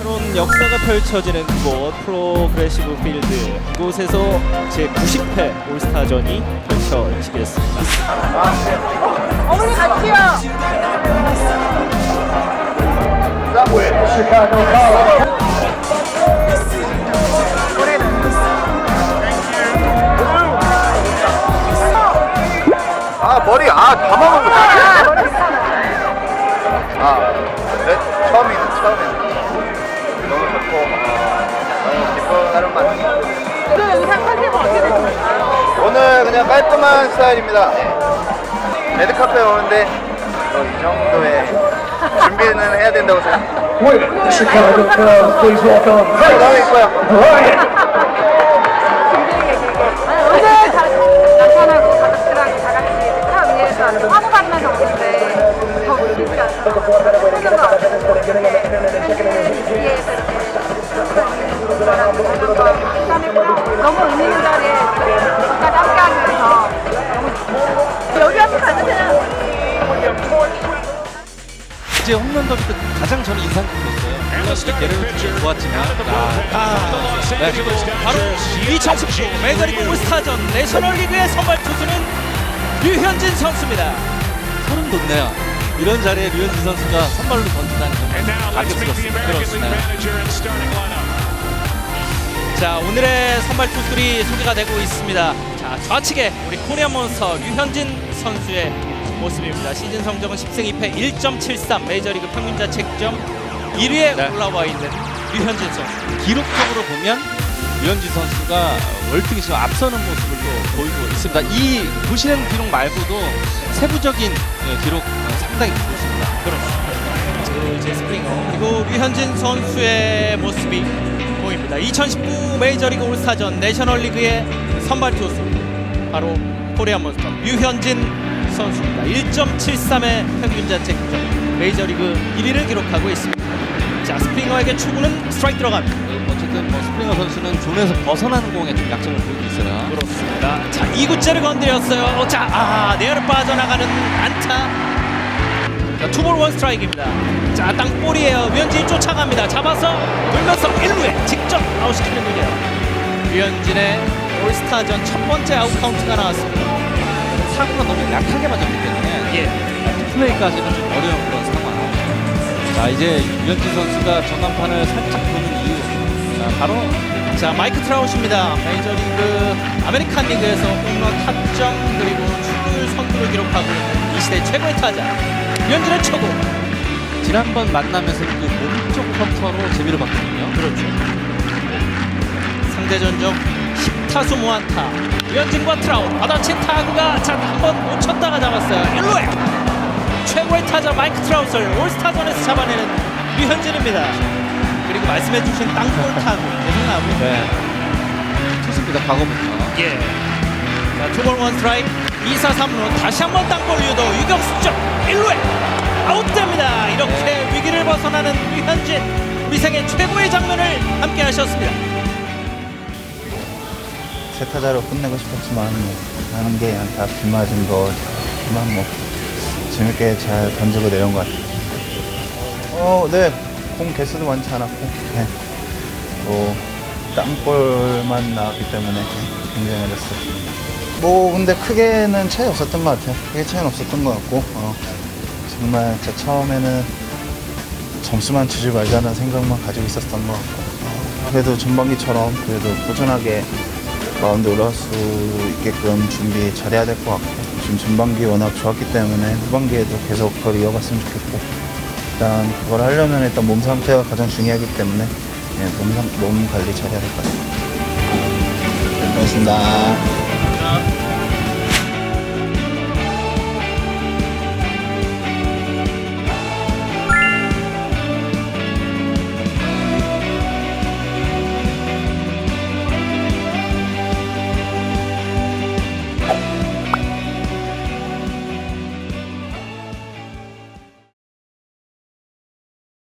새로운 역사가 펼쳐지는 곳 프로그레시브 필드 이곳에서 제 90회 올스타전이 펼쳐지겠습니다. 어머니 같이요. 아 머리 아다 먹은 거 아, 네? 처음이네 처음이네 어, 너무 기쁜 하루 같습니다 오늘 영상 컨셉은 어떻게 되셨나요? 오늘 그냥 깔끔한 스타일입니다 레드카페 오는데 어, 이 정도의 준비는 해야 된다고 생각합니다 the Chicago Cubs, please welcome 너무 이뻐요. 이렇게 너무 의미 있는 자리에 저까지 함께 하면서 너무 좋고 여기 와서 가주세요. 이제 홈런 더비 때 가장 저는 인상 깊었어요. 팀이 좋았지만 아, 네, 그리고 바로 2019 메가리그 올스타전 내셔널리그의 선발 투수는 류현진 선수입니다. 소름 돋네요. 이런 자리에 류현진 선수가 선발로 던진다는 건 감격스럽습니다. 그렇습니다. 자 오늘의 선발 투수들이 소개가 되고 있습니다. 자 좌측에 우리 코리안 몬스터 류현진 선수의 모습입니다. 시즌 성적은 10승 2패 1.73 메이저리그 평균 자책점 1위에 올라와 있는 류현진 선수. 기록적으로 보면 류현진 선수가 월등히 지금 앞서는 모습을 또 보이고 있습니다. 이 보시는 기록 말고도 세부적인 예, 기록 어, 상당히 좋습니다. 그렇습니다. 그제 스프링어 그리고 류현진 선수의 모습이 보입니다. 2019 메이저리그 올스타전 내셔널리그의 선발 투수 바로 코리안 몬스터 류현진 선수입니다. 1.73의 평균 자책점 메이저리그 1위를 기록하고 있습니다. 자 스프링어에게 초구는 스트라이크 들어갑니다. 어쨌든 뭐 스프링어 선수는 존에서 벗어나는 공에 좀 약점을 보이고 있어요. 그렇습니다. 자 2구째를 건드렸어요. 자, 아 내야를 빠져나가는 안타. 자, 투볼 원 스트라이크입니다. 자, 땅볼이에요. 류현진이 쫓아갑니다. 잡아서 돌면서 1루에 직접 아웃시키는군요. 류현진의 올스타전 첫 번째 아웃 카운트가 나왔습니다. 사구가 너무 약하게 맞았기 때문에 예. 플레이까지는 좀 어려운 그런 상황. 자, 이제 류현진 선수가 전반판을 살짝 보는 이유. 자, 바로 자, 마이크 트라우스입니다. 메이저리그 아메리칸 리그에서 홈런 탑정 그리고 출루율 선두를 기록하고 있는 이 시대 최고의 타자. 류현진의 초구. 지난번 만남에서 그 몸쪽 커터로 재미를 봤거든요. 그렇죠. 상대 전적 10타수 무안타. 류현진과 트라웃 받아친 타구가 한번 못 쳤다가 잡았어요. 1루에 최고의 타자 마이크 트라웃을 올스타전에서 잡아내는 류현진입니다. 그리고 말씀해주신 땅볼 타구 계속 나오고 있네요. 투수입니다. 과거부터. 예. 자, 투볼 원 스트라이크 2사 3루 다시 한번 땅볼 유도 유격수 쪽 1루에 아웃됩니다. 이렇게 위기를 벗어나는 류현진 우리 생애 최고의 장면을 함께 하셨습니다. 세 타자로 끝내고 싶었지만 뭐 하는 게 그냥 다 빗맞은 거지만 뭐 재밌게 잘 던지고 내려온 것 같아요. 어, 네. 공 개수도 많지 않았고, 네. 또 땅볼만 나왔기 때문에 굉장히 어렸었습니다. 뭐 근데 크게는 차이 없었던 것 같아요. 크게 차이는 없었던 것 같고, 어, 정말 제 처음에는 점수만 주지 말자는 생각만 가지고 있었던 것 같고, 어, 그래도 전반기처럼 그래도 꾸준하게 마운드 올라갈 수 있게끔 준비 잘해야 될 것 같고 지금 전반기 워낙 좋았기 때문에 후반기에도 계속 그걸 이어갔으면 좋겠고 일단 그걸 하려면 일단 몸 상태가 가장 중요하기 때문에 예, 몸, 상- 몸 관리 잘해야 될 것 같아요. 고맙습니다.